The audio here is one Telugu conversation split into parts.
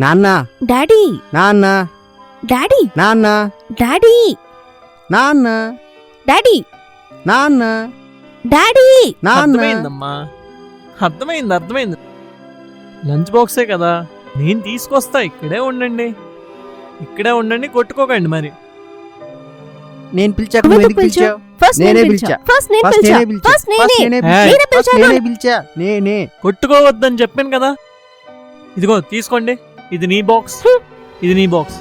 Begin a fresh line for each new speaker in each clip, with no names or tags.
నాన్న.
డాడీ.
నాన్న.
డాడీ.
నాన్న.
డాడీ.
నాన్న.
డాడీ.
నాన్న.
డాడీ.
నాన్న.
అర్థమైందమ్మా. అర్థమైంది అర్థమైంది. లంచ్ బాక్సే కదా. నేను తీసుకొస్తా ఇక్కడే ఉండండి. ఇక్కడే ఉండండి కొట్టుకోకండి మరి.
నేను పిలిచాక పిలిచావు? నేనే పిలిచా.
పిలిచా. ఫస్ట్ నేను పిలిచా. ఫస్ట్ నేనే.
నేనే పిలిచా.
నేనే.
కొట్టుకోవద్దని చెప్పాను కదా. ఇదిగో తీసుకోండి. ఇది నీ బాక్స్ ఇది నీ బాక్స్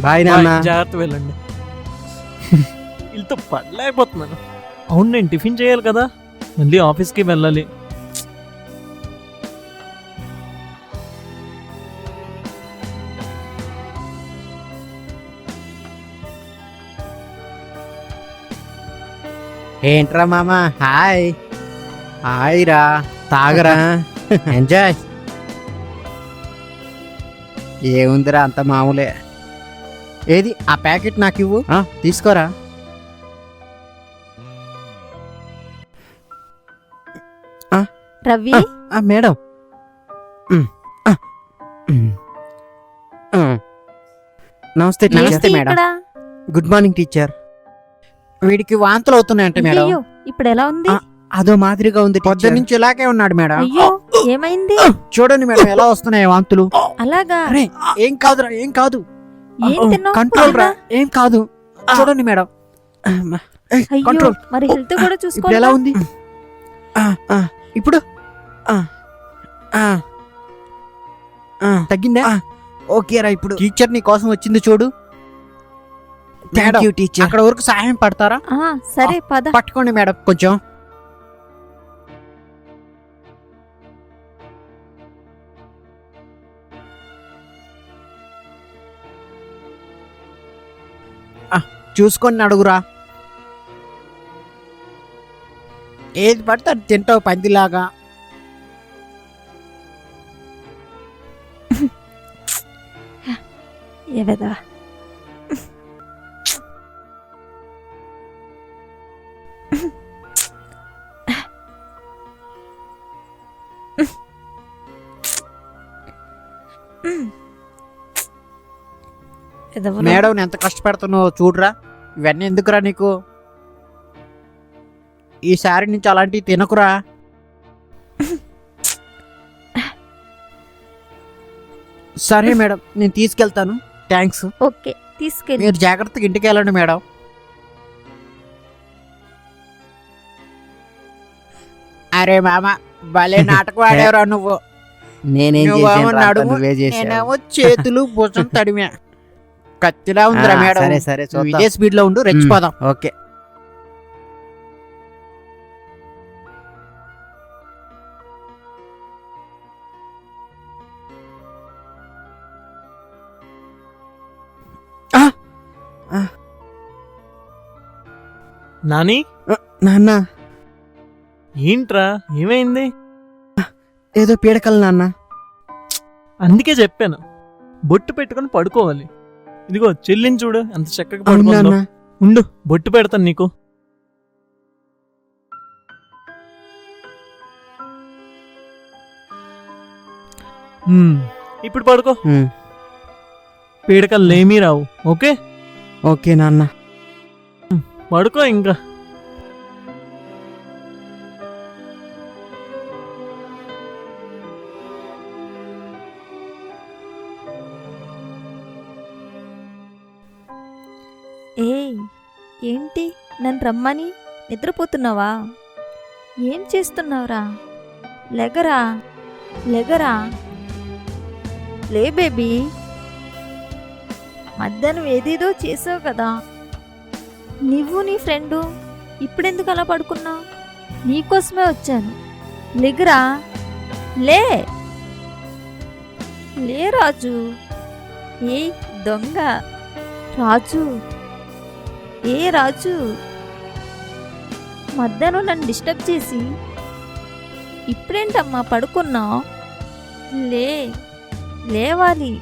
బాయ్ నాన్న.
జాగ్రత్త వెళ్ళండి. వీళ్ళతో పడలేకపోతున్నాను. అవును. నేను టిఫిన్ చేయాలి కదా. మళ్ళీ ఆఫీస్కి వెళ్ళాలి.
ఏంట్రా మామ? హాయ్. హాయ్ రా తాగరా. ఎంజాయ్. ఏముందిరా అంత మామూలే. ఏది? ఆ ప్యాకెట్ నాకు ఇవ్వు ఆ, తీసుకోరా.
రవి?
మేడం. నమస్తే నమస్తే మేడం. Good morning teacher. వీడికి వాంతులు అవుతున్నాయంట మేడం.
ఇప్పుడు ఎలా ఉంది?
అదో మాదిరిగా ఉంది పొద్దు నుంచి ఇలాగే ఉన్నాడు మేడం.
అయ్యో. ఏమైంది?
చూడండి మేడం ఎలా వస్తున్నాయి వాంతులు.
అలాగా?
అరే ఏం కాదురా ఏం కాదు.
ఏం తిన్నావు?
కంట్రోల్ రా ఏం కాదు. చూడండి మేడం. ఏయ్,
అయ్యో
కంట్రోల్
మరి హెల్త్ కూడా
ఇప్పుడు ఎలా
చూసుకోవాలి
ఉంది? ఆ, ఆ, ఇప్పుడు? ఆ, ఆ, ఆ, తగ్గిందా? ఓకే రా ఇప్పుడు. టీచర్ నీ కోసం వచ్చింది చూడు. థ్యాంక్ యూ టీచర్ అక్కడ వరకు సహాయం పడతారా?
ఆ, సరే పద.
పట్టుకోండి మేడం కొంచెం. చూసుకొని అడుగురా. ఏది పడితే అది తింటావు పందిలాగా. మేడం ఎంత కష్టపెడుతున్నావు చూడరా. ఇవన్నీ ఎందుకురా నీకు? ఈసారి నుంచి అలాంటివి తినకురా. సరే మేడం నేను తీసుకెళ్తాను. థ్యాంక్స్.
ఓకే తీసుకెళ్ళి.
మీరు జాగ్రత్తగా ఇంటికి వెళ్ళండి మేడం. అరే మామ భలే నాటకం ఆడేవరా నువ్వు.
నేనేం
నువ్వేమో
చేశాను
నడుము, నేనేమో చేతులు భుజం తడిమే. కత్తిలా ఉందిరా మేడం.
సరే సరే
ఇదే స్పీడ్లో ఉండు రెచ్చిపోదాం.
ఓకే.
నాని?
నాన్న.
ఏంట్రా? ఏమైంది?
ఏదో పీడకలు నాన్న.
అందుకే చెప్పాను. బొట్టు పెట్టుకొని పడుకోవాలి. ఇదిగో చెల్లిని చూడు. ఎంత చక్కగా పడుకుందో. ఉండు బొట్టు పెడతాను నీకు. ఇప్పుడు పడుకో.
ఉమ్,
పీడకలు ఏమీ రావు ఓకే?
ఓకే నాన్న.
పడుకో ఇంకా.
ఏయ్ ఏంటి? నన్ను రమ్మని? నిద్రపోతున్నావా? ఏం చేస్తున్నావురా? లెగరా? లెగరా? లే బేబీ. మధ్యాహ్నం ఏదేదో చేసావు కదా. నువ్వు నీ ఫ్రెండు ఇప్పుడెందుకు అలా పడుకున్నావు? నీకోసమే వచ్చాను. లెగరా? లే! లే రాజు. ఏయ్ దొంగ. రాజు. ఏ రాజు? మధ్యాహ్నం నన్ను డిస్టర్బ్ చేసి ఇప్పుడేంటమ్మా పడుకున్నా? లే లేవాలి.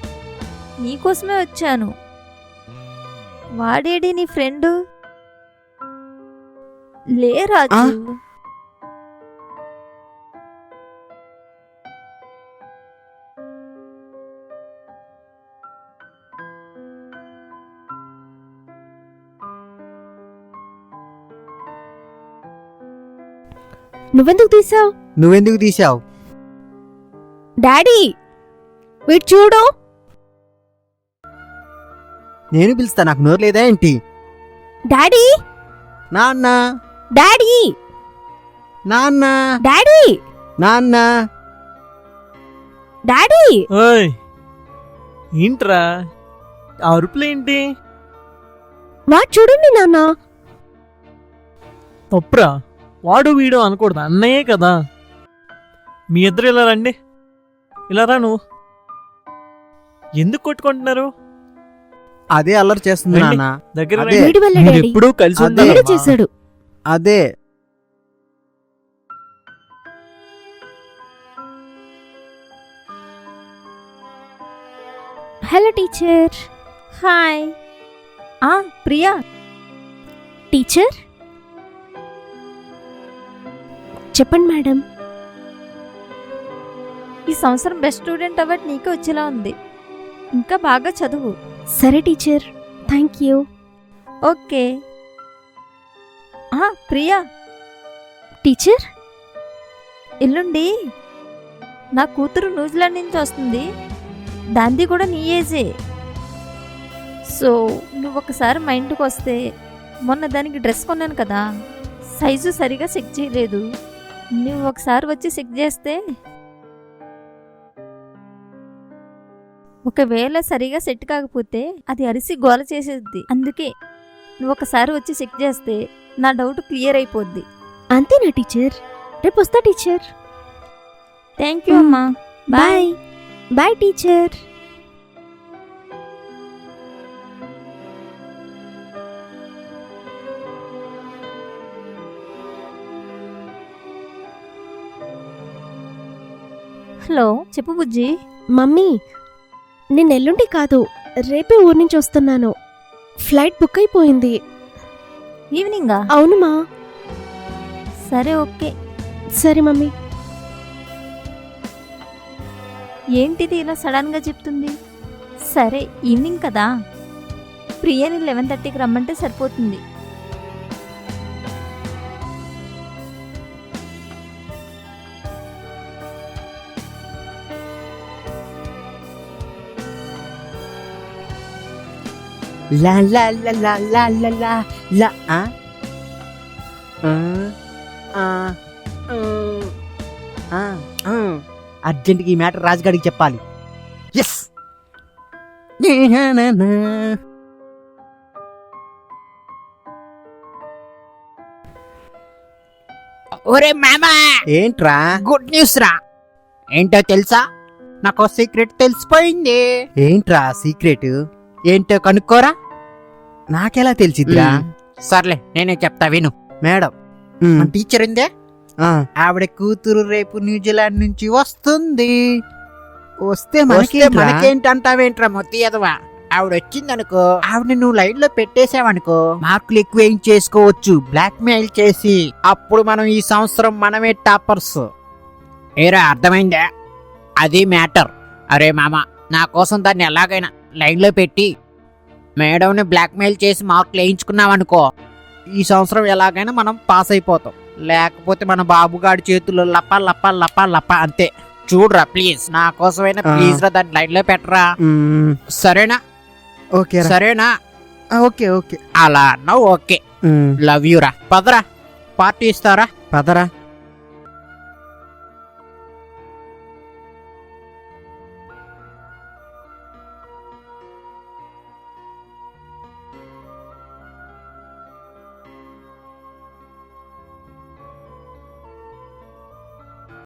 నీకోసమే వచ్చాను. వాడేడి నీ ఫ్రెండు? లే రాజు.
నువ్వెందుకు తీసావు?
నువ్వెందుకు తీసావు?
డాడీ వీడు చూడు.
నేను పిలుస్తా నాకు నోరు లేదా ఏంటి?
డాడీ.
నాన్న.
డాడీ.
నాన్న.
డాడీ.
నాన్న.
డాడీ.
ఓయ్ ఏంట్రా? ఆ అరుపులేంటి
వాడు చూడండి నాన్న.
తప్పురా? వాడు వీడు అనకూడదు. అన్నయ్యే కదా. మీ ఇద్దరు ఇలా రండి. ఇలా రా నువ్వు. ఎందుకు కొట్టుకుంటున్నారు?
అదే అల్లరి చేస్తుంది
రండి.
నాన్న.
దగ్గర
అదే.
రండి.
వీడి వల్ల
మీరు
డాడీ
ఎప్పుడూ కలిసి
అదే.
వీడే. చేశాడు.
అదే.
హలో టీచర్
హాయ్ ఆ ప్రియా
టీచర్ చెప్పండి మేడం.
ఈ సంవత్సరం బెస్ట్ స్టూడెంట్ అవార్డు నీకే వచ్చేలా ఉంది. ఇంకా బాగా చదువు.
సరే teacher. Thank you
okay. Priya.
Teacher?
ఎల్లుండి నా కూతురు న్యూజిలాండ్ నుంచి వస్తుంది. దాంది కూడా నీ ఏజే. సో నువ్వు ఒకసారి మా ఇంటికి వస్తే మొన్న దానికి డ్రెస్ కొన్నాను కదా. సైజు సరిగా చెక్ చేయలేదు. నువ్వు ఒకసారి వచ్చి చెక్ చేస్తే. ఒకవేళ సరిగా సెట్ కాకపోతే అది అరిసి గోల చేసేది అందుకే నువ్వు ఒకసారి వచ్చి చెక్ చేస్తే నా డౌట్ క్లియర్ అయిపోద్ది.
అంతేనా టీచర్? రేపు వస్తా టీచర్.
థ్యాంక్ యూ అమ్మా. Bye.
Bye. Bye teacher.
Hello చెప్పు బుజ్జి.
మమ్మీ నేను ఎల్లుండి కాదు రేపే ఊరి నుంచి వస్తున్నాను. ఫ్లైట్ బుక్ అయిపోయింది.
ఈవినింగా?
అవును మా.
సరే ఓకే.
సరే మమ్మీ.
ఏంటిది ఇలా సడన్గా చెప్తుంది? సరే ఈవినింగ్ కదా. ప్రియని లెవెన్ థర్టీకి రమ్మంటే సరిపోతుంది.
La la la la la la la la a. అర్జెంట్గా ఈ మ్యాటర్ రాజుగాడికి చెప్పాలి. ఎస్
ఒరే మామా!
ఏంట్రా?
గుడ్ న్యూస్ రా. ఏంటో తెలుసా? నాకు సీక్రెట్ తెలిసిపోయింది.
ఏంట్రా సీక్రెట్ ఏంటో కనుక్కోరా? నాకెలా తెలిసిద్రా
మ్, సర్లే నేనే చెప్తా విను.
మేడం
మన టీచర్ ఉందే? ఆవిడ కూతురు రేపు న్యూజిలాండ్ నుంచి వస్తుంది.
వస్తే మనకేంట్రా?
మనకేంటంటావేంట్రా మొత్తి ఎదవా ఆవిడ వచ్చిందనుకో ఆవిడ నువ్వు లైన్లో పెట్టేసావనుకో మార్కులు ఎక్కువ ఏం చేసుకోవచ్చు? బ్లాక్ మెయిల్ చేసి అప్పుడు మనం ఈ సంవత్సరం మనమే టాపర్స్. ఏరా అర్థమైందా? అది మ్యాటర్. అరే మామ నా కోసం దాన్ని ఎలాగైనా లైన్లో పెట్టి మేడంని బ్లాక్ మెయిల్ చేసి మార్కులు వేయించుకున్నావనుకో ఈ సంవత్సరం ఎలాగైనా మనం పాస్ అయిపోతాం. లేకపోతే మన బాబుగాడి చేతుల్లో లప్ప లప్ప లప్ప లప్ప అంతే. చూడరా ప్లీజ్ నా కోసమైనా. ప్లీజ్ రా దాన్ని లైన్లో పెట్టరా సరేనా?
ఓకే.
సరేనా?
Okay okay.
అలా అన్నావు ఓకే. లవ్ యూ రా. పదరా. పార్టీ ఇస్తారా?
పదరా.